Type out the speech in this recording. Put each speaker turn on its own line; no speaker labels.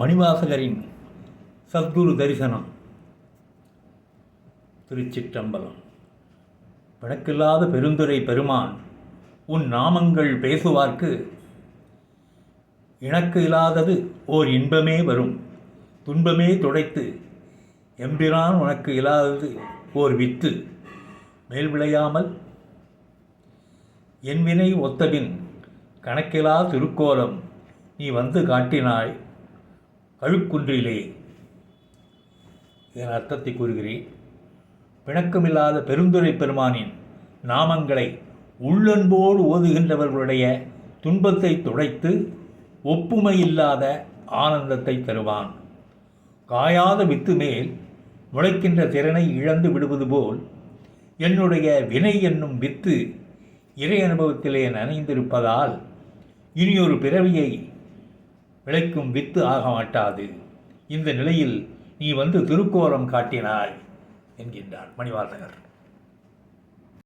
மணிவாசகரின் சத்குரு தரிசனம் திருச்சிற்றம்பலம். வழக்கில்லாத பெருந்துரை பெருமான் உன் நாமங்கள் பேசுவார்க்கு இணக்கு இல்லாதது ஓர் இன்பமே வரும். துன்பமே துடைத்து எம்பிரான் உனக்கு இல்லாதது ஓர் வித்து. மேல் விளையாமல் என் வினை ஒத்தபின் கணக்கிலா திருக்கோலம் நீ வந்து காட்டினாய். அழுக்குன்றிலே இதன் அர்த்தத்தை கூறுகிறேன். பிணக்கமில்லாத பெருந்துரை பெருமானின் நாமங்களை உள்ளன்போடு ஓதுகின்றவர்களுடைய துன்பத்தை துடைத்து ஒப்புமை இல்லாத ஆனந்தத்தை தருவான். காயாத வித்து மேல் முளைக்கின்ற திறனை இழந்து விடுவது போல் என்னுடைய வினை என்னும் வித்து இறை அனுபவத்திலே நனைந்திருப்பதால் இனியொரு பிறவியை விளைக்கும் வித்து ஆக மாட்டாது. இந்த நிலையில் நீ வந்து திருக்கோலம் காட்டினாய் என்கின்றார் மணிவாசகர்.